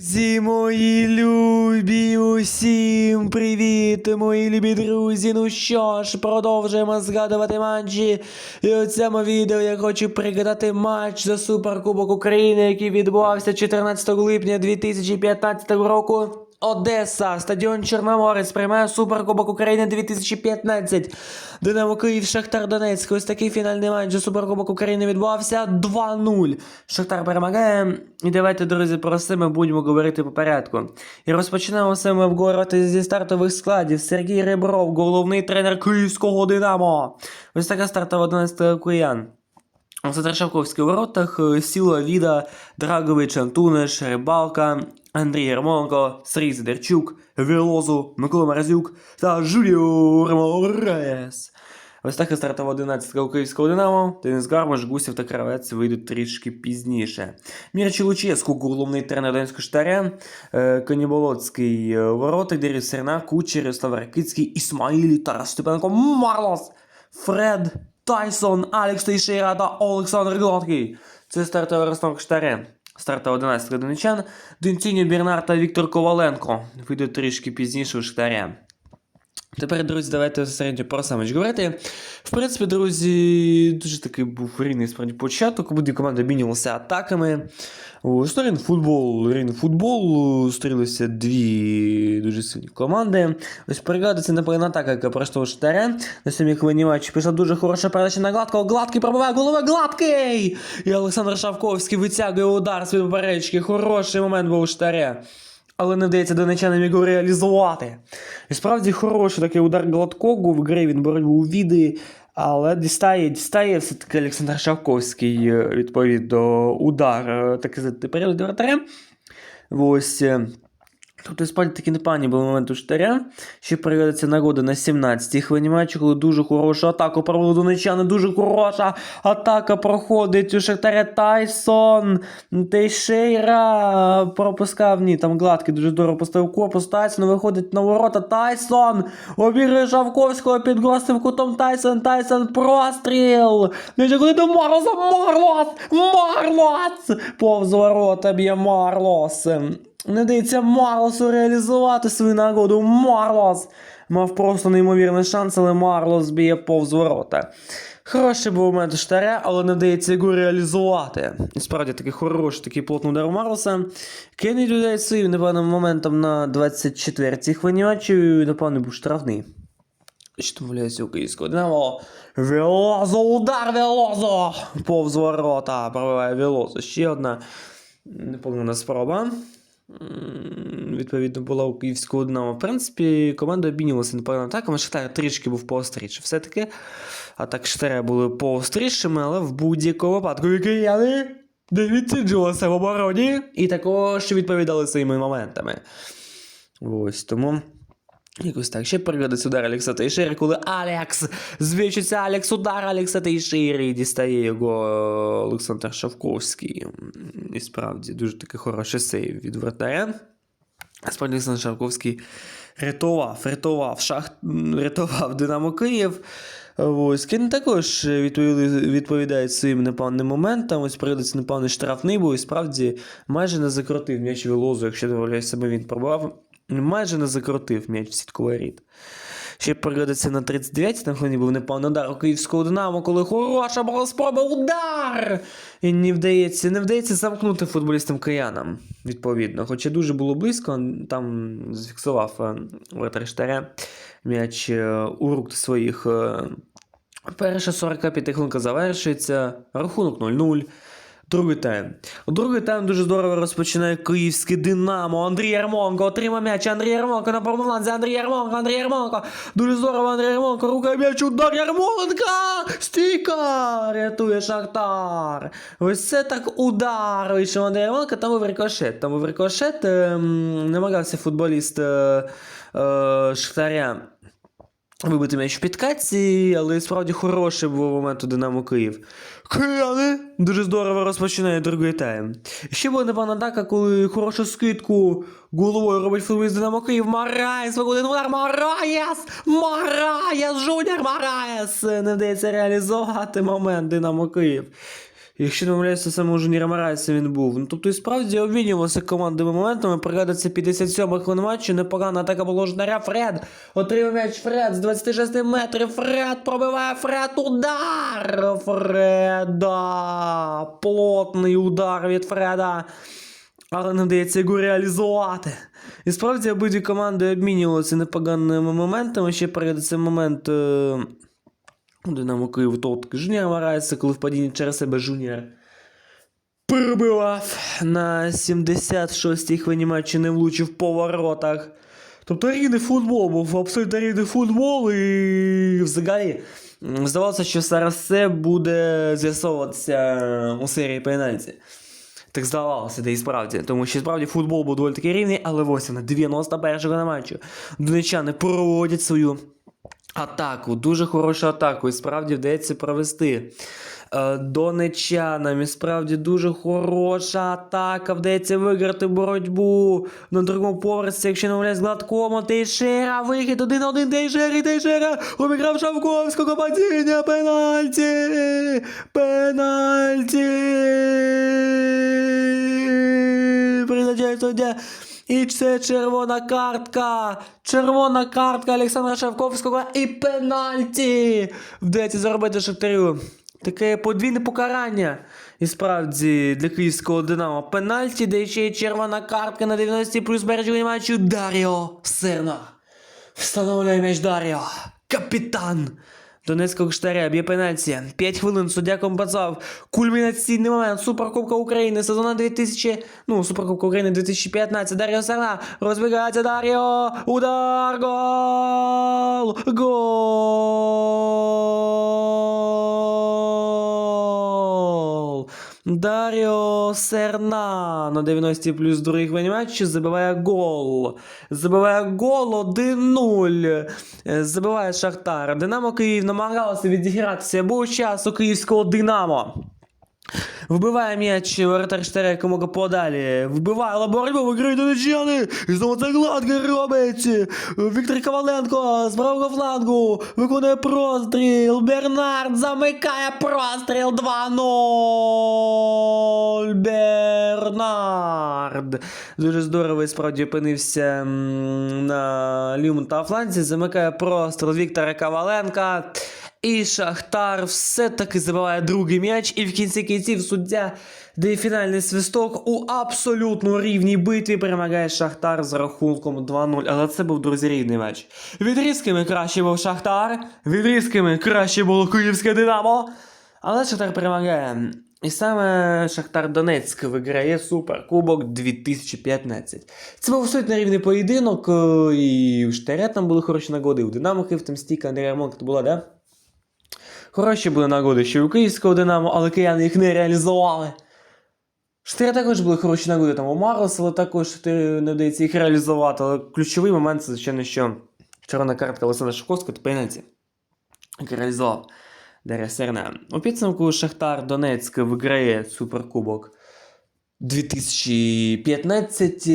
Всі мої любі, усім привіт, мої любі друзі. Ну що ж, продовжуємо згадувати матчі. І у цьому відео я хочу пригадати матч за Суперкубок України, який відбувався 14 липня 2015 року. Одеса, стадіон Чорноморець приймає Суперкубок України 2015. Динамо Київ, Шахтар Донецьк. Ось такий фінальний матч за Суперкубок України відбувався 2-0. Шахтар перемагає. І давайте, друзі, про все ми будемо говорити по порядку. І розпочнемо все ми обговорювати зі стартових складів. Сергій Ребров, головний тренер Київського Динамо. Ось така стартова 11 киян. Олександр Шавковський у воротах, е, Сіла Віда, Драгович, Антунеш, Рибалка, Андрій Ярмоленко, Сергій Сидорчук, Вілозу, Микола Морозюк та Жуліо Мораєс. Ось так і стартова 11 у Київського Динамо. Денис Гармаш, Гусів та Кравець вийдуть трішки пізніше. Мірчі Луческу, головний тренер Донецького штаря, е, Коніболоцький е, у Серна, Кучер, Ярослав Ракицький, Ісмаїлі, Тарас Степаненко, Марлос, Фред, Тайсон, Алекс Тейшера та Олександр Гладкий. Це стартова розстановка штаря. Стартова 11 донечан, Денціньо Бірнар та Віктор Коваленко. Вийдуть трішки пізніше у штаря. Тепер, друзі, давайте середньо про самич говорити. В принципі, друзі, дуже такий був рівний справді початок. Обидві команди обмінювалися атаками. Сторін футбол, рін футбол, стрілися дві дуже сильні команди. Ось пригадується напевно атака, яка пройшла у штаря. На сьомій хвилині матчі пішла дуже хороша передача на гладкого. Гладкий пробиває голови гладкий! І Олександр Шавковський витягує удар з поперечки. Хороший момент був у штаря але не вдається донечанам його реалізувати. І справді хороший такий удар Гладкогу в грі він боротьбу у віди, але дістає, дістає все-таки Олександр Шавковський, е, відповідно, удар, е, так сказати, перед вратарем. Ось. Тобто, справді таки непогані були моменти у штаря. Ще пригодиться нагода на 17-й хвилині матчу, коли дуже хорошу атаку провели донечани, дуже хороша атака проходить у Шахтаря Тайсон. Тейшейра пропускав, ні, там гладкий дуже здорово поставив корпус. Тайсон виходить на ворота. Тайсон обігрує Шавковського під гостим кутом Тайсон. Тайсон простріл. Між куди до Марлоса. Марлос! Марлос! Повз ворота б'є Марлос. Не дається Марлосу реалізувати свою нагоду. Марлос мав просто неймовірний шанс, але Марлос б'є повз ворота. Хороший був момент у штаря, але не вдається його реалізувати. І справді такий хороший, такий плотний удар у Марлоса. Кенні людей своїм непевним моментом на 24-й хвилині матчу, і, напевно, був штрафний. Що вляється у київського Динамо. Велозо, удар Велозо! Повз ворота пробиває Велозо. Ще одна неповнена спроба. Відповідно, була у київського Динамо. В принципі, команда обмінювалася непогано атаками. Шахтар трішки був поостріше. Все-таки атаки Шахтаря були поострішими, але в будь-якому випадку кияни не відсиджувалися в обороні і також відповідали своїми моментами. Ось тому. Якось так. Ще пригодиться удар Алекса Тейшери, коли Алекс звичиться Алекс, удар Алекса Тейшери і дістає його Олександр Шавковський. І справді дуже такий хороший сейв від вратаря. Справді Олександр Шавковський рятував, рятував, шахт, м, рятував Динамо Київ. Ось Кен також відповідає своїм непевним моментам. Ось пригодиться непевний штрафний, бо і справді майже не закрутив м'яч Вілозу, якщо дозволяє себе він пробував. Майже не закрутив м'яч в сітковий рід. Ще пригодиться на 39 на хвилині був непевний удар у київського Динамо, коли хороша була спроба удар! І не вдається, не вдається замкнути футболістам киянам, відповідно. Хоча дуже було близько, там зафіксував е, штаря м'яч е, у рук своїх. е, Перша 45 хвилинка завершується, рахунок 0-0. Другий тайм. Другий тайм дуже здорово розпочинає київське Динамо. Андрій Ярмонко отримав м'яч. Андрій Ярмонко на промоланці. Андрій Ярмонко, Андрій Ярмонко. Дуже здорово, Андрій Ярмонко. Рука м'яч, удар Ярмоленка. Стійка. Рятує Шахтар. Ось це так удар. Вийшов Андрій Ярмонко, там був рикошет. Там був рикошет. Ем, намагався футболіст е, е, Шахтаря вибити м'яч в підкатці, але справді хороший був момент у Динамо Київ. Кияни дуже здорово розпочинає другий тайм. Ще була непевна атака, коли хорошу скидку головою робить футболіст Динамо Київ. Мараєс на удар. Мараєс! Мараєс! Жуніор Мараєс! Не вдається реалізувати момент Динамо Київ. Якщо не помиляюся, саме у Жуніра Марайса він був. Ну тобто і справді обмінювалися командами моментами. Пригадується 57 хвилин матчу, непогана атака було Жнаря. Фред отримав м'яч Фред з 26 метрів. Фред пробиває Фред. Удар! Фреда! Плотний удар від Фреда. Але не вдається його реалізувати. І справді обидві команди обмінювалися непоганими моментами. Ще пригадується момент. Е... Динамо Київ тот Жуніор Марайса, коли в падінні через себе Жуніор перебивав на 76-й хвилині матчу, не влучив по воротах. Тобто рідний футбол був абсолютно рідний футбол, і взагалі здавалося, що зараз все буде з'ясовуватися у серії пенальті. Так здавалося, де і справді, тому що справді футбол був доволі таки рівний, але ось на 91-го на матчу донечани проводять свою атаку, дуже хорошу атаку, і справді вдається провести. Е, Донечанам і справді дуже хороша атака. Вдається виграти боротьбу на другому поверсі, якщо не помиляюсь, гладкому. Тейшера, вихід один на один Тейшера, і Тейшера обіграв Шавковського падіння, пенальті! Пенальті! Призначає суддя. І це червона картка. Червона картка Олександра Шавковського і пенальті. Вдається заробити Шахтарю. Таке подвійне покарання. І справді для київського Динамо пенальті, де ще й червона картка на 90 плюс бережний матчу Даріо Серна. Встановлює м'яч Даріо. Капітан. Донецького штаря б'є пенальті. 5 хвилин суддя компенсував. Кульмінаційний момент. Суперкубка України. сезона 2000... Ну, Суперкубка України 2015. Дар'я Серна. Розбігається Дар'я. Удар. Гол. Гол. Даріо Серна на 90 плюс другий хвилин забиває гол. Забиває гол 1-0. Е, Забиває Шахтар. Динамо Київ намагалося відігратися, був час у київського Динамо. Вбиває м'яч воротар Штаря якомога подалі. Вбиває але боротьбу, виграють донечани. І знову це гладко робить. Віктор Коваленко з правого флангу виконує простріл. Бернард замикає простріл 2-0. Бернард. Дуже здорово і справді опинився на лівому та фланзі. Замикає простріл Віктора Коваленка. І Шахтар все-таки забиває другий м'яч, і в кінці кінців суддя дає фінальний свисток у абсолютно рівній битві перемагає Шахтар з рахунком 2-0. Але це був друзі рівний матч. Відрізками краще був Шахтар, відрізками краще було Київське Динамо. Але Шахтар перемагає. І саме Шахтар Донецьк виграє Суперкубок 2015. Це був абсолютно рівний поєдинок, е, і у Штаря там були хороші нагоди, у Динамо Київ там стійка Андрія була, да? Хороші були нагоди ще у київського Динамо, але кияни їх не реалізували. Штиря також були хороші нагоди там у Марос, але також Штирі не вдається їх реалізувати. Але ключовий момент це, звичайно, що червона картка Олександра Шовковського та пенальті, який реалізував Дар'я Серна. У підсумку Шахтар Донецьк виграє Суперкубок 2015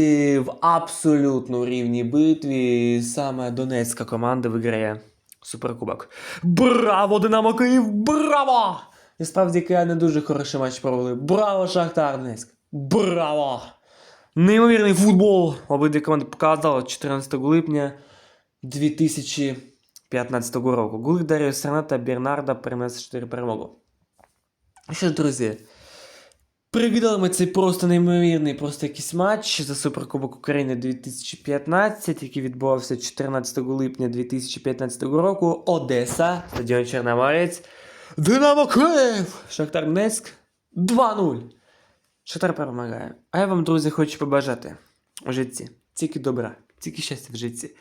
в абсолютно рівній битві. Саме Донецька команда виграє Суперкубок. Браво, Динамо Київ! Браво! І справді кияни дуже хороший матч провели. Браво, Шахтар Донецьк! Браво! Неймовірний футбол! Обидві команди показали 14 липня 2015 року. Гули Даріо Серна та Бернарда принесли 4 перемогу. Що ж, друзі, Пригадали ми цей просто неймовірний просто якийсь матч за Суперкубок України 2015, який відбувався 14 липня 2015 року. Одеса, стадіон Чорноморець. Динамо Київ! Шахтар Донецьк 2-0. Шахтар перемагає. А я вам, друзі, хочу побажати у житті. Тільки добра, тільки щастя в житті.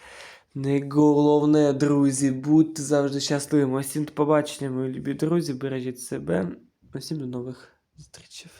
Найголовне, друзі, будьте завжди щасливими. Усім до побачення, мої любі друзі. Бережіть себе. Усім до нових зустрічей.